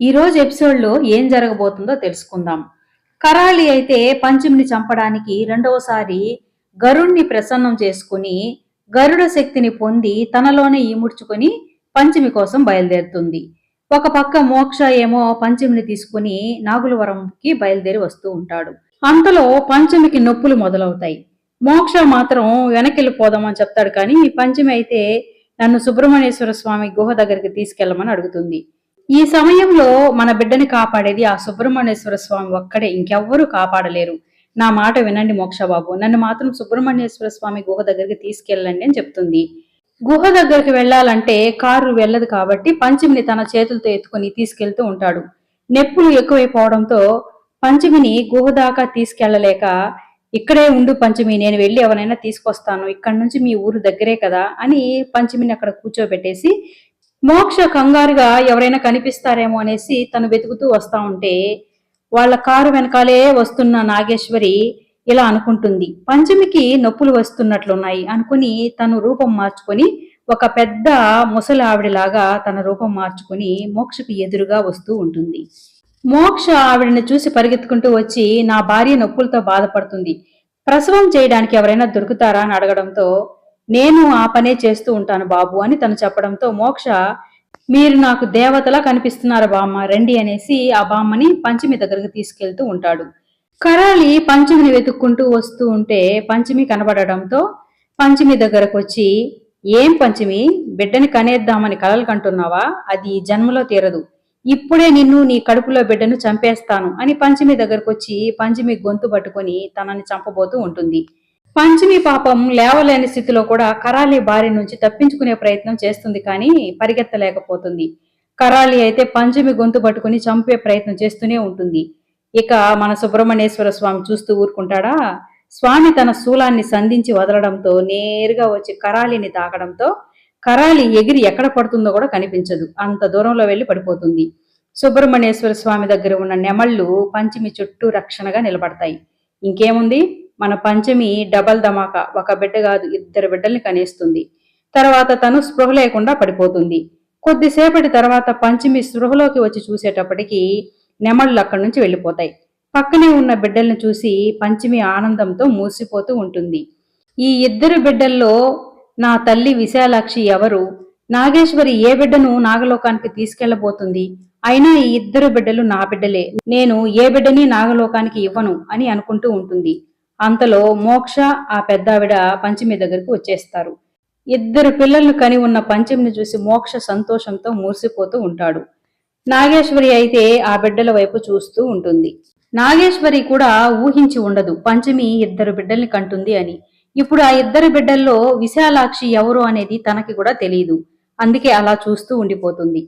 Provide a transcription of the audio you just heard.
ఈ రోజు ఎపిసోడ్లో ఏం జరగబోతుందో తెలుసుకుందాం. కరాళి అయితే పంచమిని చంపడానికి రెండవసారి గరుణ్ణి ప్రసన్నం చేసుకుని గరుడ శక్తిని పొంది తనలోనే ఈముడ్చుకొని పంచమి కోసం బయలుదేరుతుంది. ఒక పక్క మోక్ష ఏమో పంచమిని తీసుకుని నాగులవరంకి బయలుదేరి వస్తూ ఉంటాడు. అంతలో పంచమికి నొప్పులు మొదలవుతాయి. మోక్ష మాత్రం వెనకెళ్ళిపోదామని చెప్తాడు కానీ పంచమి అయితే నన్ను సుబ్రహ్మణ్యేశ్వర స్వామి గుహ దగ్గరికి తీసుకెళ్ళమని అడుగుతుంది. ఈ సమయంలో మన బిడ్డని కాపాడేది ఆ సుబ్రహ్మణ్యేశ్వర స్వామి ఒక్కడే ఇంకెవ్వరూ కాపాడలేరు. నా మాట వినండి మోక్షబాబు. నన్ను మాత్రం సుబ్రహ్మణ్యేశ్వర స్వామి గుహ దగ్గరికి తీసుకెళ్ళండి అని చెప్తుంది. గుహ దగ్గరికి వెళ్ళాలంటే కారు వెళ్ళదు కాబట్టి పంచమిని తన చేతులతో ఎత్తుకుని తీసుకెళ్తూ ఉంటాడు. నెప్పులు ఎక్కువైపోవడంతో పంచమిని గుహ దాకా తీసుకెళ్ళలేక ఇక్కడే ఉండు పంచమి నేను వెళ్ళి ఎవరైనా తీసుకొస్తాను. ఇక్కడ నుంచి మీ ఊరు దగ్గరే కదా అని పంచమిని అక్కడ కూర్చోబెట్టేసి మోక్ష కంగారుగా ఎవరైనా కనిపిస్తారేమో అనేసి తను వెతుకుతూ వస్తా ఉంటే వాళ్ళ కారు వెనకాలే వస్తున్న నాగేశ్వరి ఇలా అనుకుంటుంది. పంచమికి నొప్పులు వస్తున్నట్లున్నాయి అనుకుని తను రూపం మార్చుకొని ఒక పెద్ద ముసలి ఆవిడలాగా తన రూపం మార్చుకొని మోక్షకు ఎదురుగా వస్తూ ఉంటుంది. మోక్ష ఆవిడని చూసి పరిగెత్తుకుంటూ వచ్చి నా భార్య నొప్పులతో బాధపడుతుంది. ప్రసవం చేయడానికి ఎవరైనా దొరుకుతారా అని అడగడంతో నేను ఆ పనే చేస్తూ ఉంటాను బాబు అని తను చెప్పడంతో మోక్ష మీరు నాకు దేవతలా కనిపిస్తున్నారు బామ్మ? రండి అనేసి ఆ బామ్మని పంచమి దగ్గరకు తీసుకెళ్తూ ఉంటాడు. కరాలి పంచమిని వెతుక్కుంటూ వస్తూ ఉంటే పంచమి కనబడడంతో పంచమి దగ్గరకు వచ్చి ఏం పంచమి? బిడ్డని కనేద్దామని కలలు కంటున్నావా? అది జన్మలో తీరదు. ఇప్పుడే నిన్ను నీ కడుపులో బిడ్డను చంపేస్తాను అని పంచమి దగ్గరకు వచ్చి పంచమి గొంతు పట్టుకొని తనని చంపబోతూ ఉంటుంది. పంచమి పాపం లేవలేని స్థితిలో కూడా కరాలి బారి నుంచి తప్పించుకునే ప్రయత్నం చేస్తుంది కానీ పరిగెత్తలేకపోతుంది. కరాలి అయితే పంచమి గొంతు పట్టుకుని చంపే ప్రయత్నం చేస్తూనే ఉంటుంది. ఇక మన సుబ్రహ్మణ్యేశ్వర స్వామి చూస్తూ ఊరుకుంటాడా? స్వామి తన శూలాన్ని సంధించి వదలడంతో నేరుగా వచ్చి కరాలిని తాకడంతో కరాలి ఎగిరి ఎక్కడ పడుతుందో కూడా కనిపించదు. అంత దూరంలో వెళ్ళి పడిపోతుంది. సుబ్రహ్మణ్యేశ్వర స్వామి దగ్గర ఉన్న నెమళ్ళు పంచమి చుట్టూ రక్షణగా నిలబడతాయి. ఇంకేముంది? మన పంచమి డబల్ ధమాకా ఒక బిడ్డ కాదు ఇద్దరు బిడ్డల్ని కనేస్తుంది. తర్వాత తను స్పృహ లేకుండా పడిపోతుంది. కొద్దిసేపటి తర్వాత పంచమి స్పృహలోకి వచ్చి చూసేటప్పటికి నెమళ్ళు అక్కడి నుంచి వెళ్ళిపోతాయి. పక్కనే ఉన్న బిడ్డల్ని చూసి పంచమి ఆనందంతో మూసిపోతూ ఉంటుంది. ఈ ఇద్దరు బిడ్డల్లో నా తల్లి విశాలాక్షి ఎవరు? నాగేశ్వరి ఏ బిడ్డను నాగలోకానికి తీసుకెళ్ళబోతుంది అయినా ఈ ఇద్దరు బిడ్డలు నా బిడ్డలే. నేను ఏ బిడ్డని నాగలోకానికి ఇవ్వను అని అనుకుంటూ ఉంటుంది. అంతలో మోక్ష ఆ పెద్దావిడ పంచమి దగ్గరికి వచ్చేస్తారు. ఇద్దరు పిల్లలను కని ఉన్న పంచమిని చూసి మోక్ష సంతోషంతో మూసిపోతూ ఉంటాడు. నాగేశ్వరి అయితే ఆ బిడ్డల వైపు చూస్తూ ఉంటుంది. నాగేశ్వరి కూడా ఊహించి ఉండదు పంచమి ఇద్దరు బిడ్డల్ని కంటుంది అని. ఇప్పుడు ఆ ఇద్దరు బిడ్డల్లో విశాలాక్షి ఎవరు అనేది తనకి కూడా తెలియదు అందుకే అలా చూస్తూ ఉండిపోతుంది.